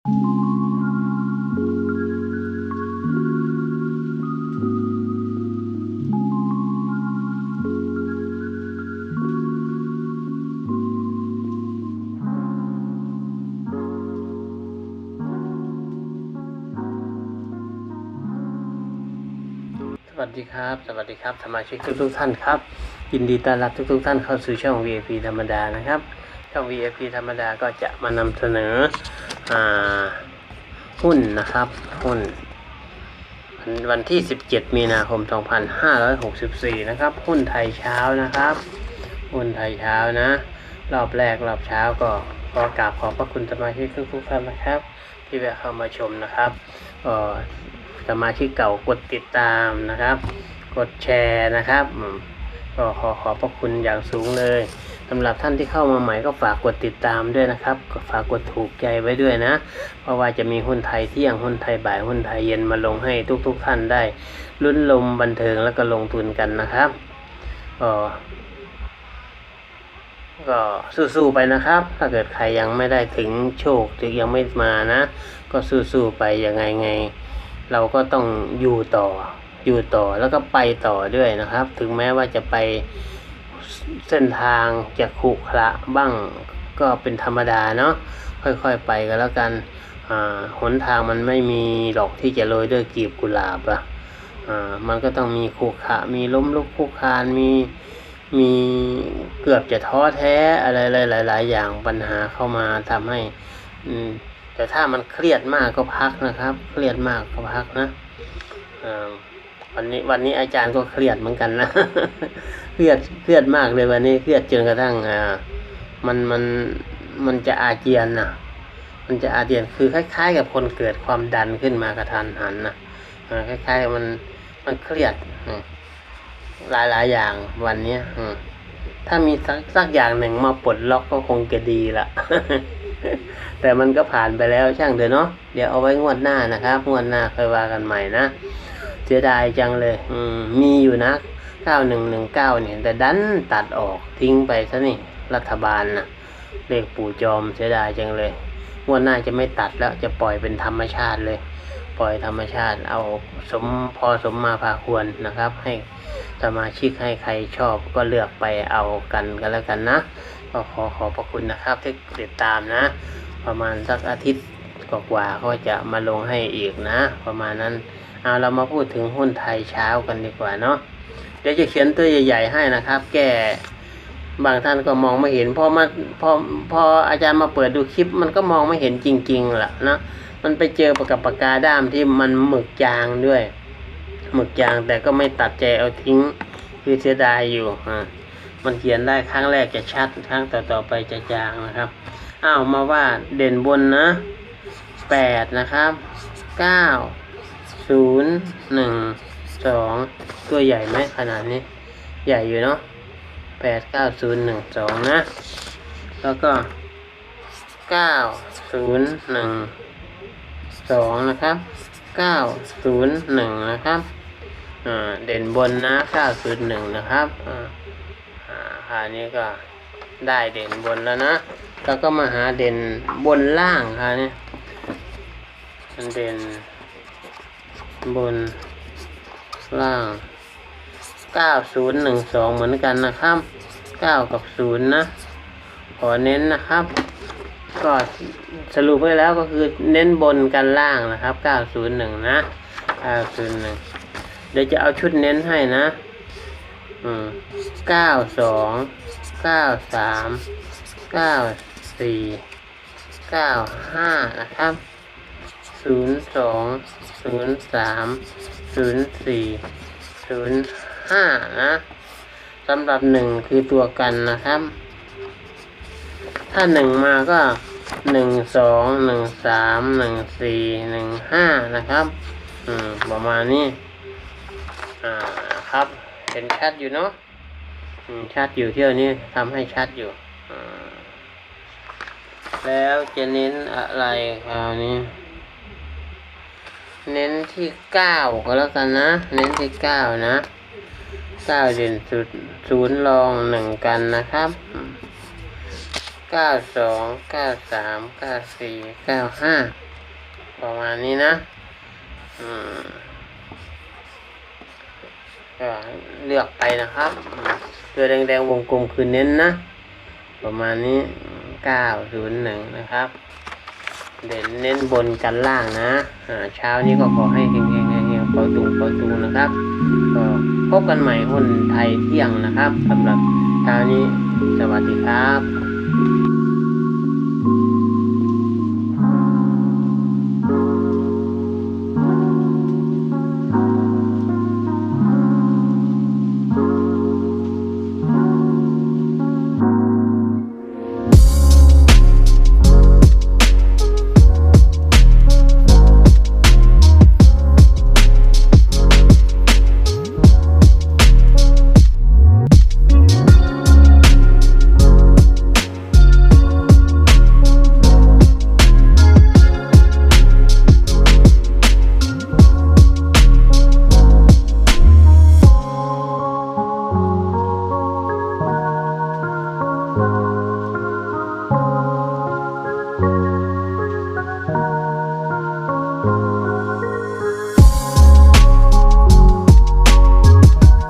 สวัสดีครับ สวัสดีครับ สมาชิกทุกทุกๆท่านครับ ยินดีต้อนรับทุกทุกๆท่านเข้าสู่ช่อง VIP ธรรมดานะครับ ช่อง VIP ธรรมดาก็จะมานำเสนอ หุ้นนะครับ หุ้น วันที่ 17 มีนาคม 2564 นะครับ หุ้นไทยเช้านะครับ หุ้นไทยเช้านะ รอบแรกรอบเช้าก็ขอกราบขอบพระคุณสมาชิกทุกท่านนะครับ ที่แวะเข้ามาชมนะครับสมาชิกเก่ากดติดตามนะครับ กดแชร์นะครับก็ขอขอบพระคุณอย่างสูงเลย สำหรับท่านที่เข้ามาใหม่ก็ฝากกดติดตามด้วยนะครับ ก็ฝากกดถูกใจไว้ด้วยนะ เพราะว่าจะมีหุ้นไทยเที่ยงหุ้นไทยบ่ายหุ้นไทยเย็นมาลงให้ทุกๆท่านได้ลุ้นลมบันเทิงแล้วก็ลงทุนกันนะครับก็ก็สู้ๆไปนะครับ ถ้าเกิดใครยังไม่ได้ถึงโชคถึงยังไม่มานะ ก็สู้ๆไปยังไงไง เราก็ต้องอยู่ต่ออยู่ต่อแล้วก็ไปต่อด้วยนะครับ ถึงแม้ว่าจะไป เส้นทางจะขรุขระบ้างก็เป็นธรรมดาเนาะค่อยๆไปก็แล้วกันหนทางมันไม่มีหรอกที่จะโรยด้วยกลีบกุหลาบอะอ่ามันก็ต้องมีขรุขระมีล้มลุกคลุกคานมีมีเกือบจะท้อแท้อะไรหลาย ๆ อย่างปัญหาเข้ามาทำให้แต่ถ้ามันเครียดมากก็พักนะครับ เครียดมากก็พักนะ วันนี้วันนี้อาจารย์ก็เครียดเหมือนกันนะเครียดเครียดมากเลยวันนี้เครียดจนกระทั่งอ่ามันมันมันจะอาเจียนนะมันจะอาเจียนคือคล้ายๆ กับคนเกิดความดันขึ้นมากระทันหันนะอ่าคล้ายๆมันมันเครียดหลายหลายๆอย่างวันเนี้ยอืถ้ามีสักสักอย่างหนึ่งมาปลดล็อกก็คงจะดีละแต่มันก็ผ่านไปแล้วช่างเถอะเนาะเดี๋ยวเอาไว้งวดหน้านะครับ งวดหน้าค่อยว่ากันใหม่นะ สียดายจังเลย อืมมีอยู่นะเก้าหนึ่งหนึ่งเก้าเนี่ย แต่ดันตัดออกทิ้งไปซะนี่ รัฐบาลนะเลขปู่จอมเสียดายจังเลยงวดหน้าจะไม่ตัดแล้วจะปล่อยเป็นธรรมชาติเลย ปล่อยธรรมชาติ เอาสมพอสมมาพาควรนะครับ ให้สมาชิกให้ใครชอบก็เลือกไปเอากันกันแล้วกันนะก็ขอขอบพระคุณนะครับที่ติดตามนะ ประมาณสักอาทิตย์กว่าๆก็จะมาลงให้อีกนะ ประมาณนั้น เอาเรามาพูดถึงหุ้นไทยเช้ากันดีกว่าเนาะเดี๋ยวจะเขียนตัวใหญ่ๆให้นะครับ แกบางท่านก็มองไม่เห็นพอมาพอพออาจารย์มาเปิดดูคลิป มันก็มองไม่เห็นจริงๆล่ะนะมันไปเจอกับปากกาด้ามที่มันหมึกจางด้วยหมึกจางแต่ก็ไม่ตัดใจเอาทิ้งคือเสียดายอยู่อ่ามันเขียนได้ครั้งแรกจะชัดครั้งต่อต่อๆไปจะจางนะครับอ้าวมาว่าเด่นบนนะแปดนะครับเก้า ศูนย์หนึ่งสองตัวใหญ่ไหมขนาดนี้ ใหญ่อยู่เนาะแปดเก้าศูนย์หนึ่งสองนะ แล้วก็เก้าศูนย์หนึ่งสองนะครับเก้าศูนย์หนึ่งนะครับเด่นบนนะเก้าศูนย์หนึ่งนะครับอ่าอ่านี้ก็ได้เด่นบนแล้วนะ แล้วก็มาหาเด่นบนล่างคราวนี้มันเด่น บนล่าง 9012 เหมือนกันนะครับ 9 กับ 0 นะ ขอเน้นนะครับ ก็สรุปไว้แล้วก็คือเน้นบนกันล่างนะครับ 901 นะ 901 เดี๋ยวจะเอาชุดเน้นให้นะ อืมเก้าสองเก้าสามเก้าสี่เก้าห้านะครับ ศูนย์สองศูนย์สามศูนย์สี่ศูนย์ห้านะสำหรับหนึ่งคือตัวกันนะครับ ถ้าหนึ่งมาก็หนึ่งสองหนึ่งสามหนึ่งสี่หนึ่งห้านะครับ อืมประมาณนี้ อ่าครับเห็นชัดอยู่เนาะชัดอยู่เที่ยวนี้ทำให้ชัดอยู่ แล้วจะเน้นอะไรคราวนี้ เน้นที่เก้าก็แล้วกันนะ เน้นที่เก้านะเก้าเด่นสุดศูนย์รองหนึ่งกันนะครับเก้าสองเก้าสามเก้าสี่เก้าห้าประมาณนี้นะก็เลือกไปนะครับตัวแดงๆวงกลมคือเน้นนะ ประมาณนี้เก้าศูนย์หนึ่งนะครับ เด่นเน้นบนกันล่างนะอ่าเช้านี้ก็ขอให้เฮงเฮงเฮงเฮงขอตุงขอตุงนะครับก็พบกันใหม่หุ้นไทยเที่ยงนะครับสำหรับเช้านี้สวัสดีครับ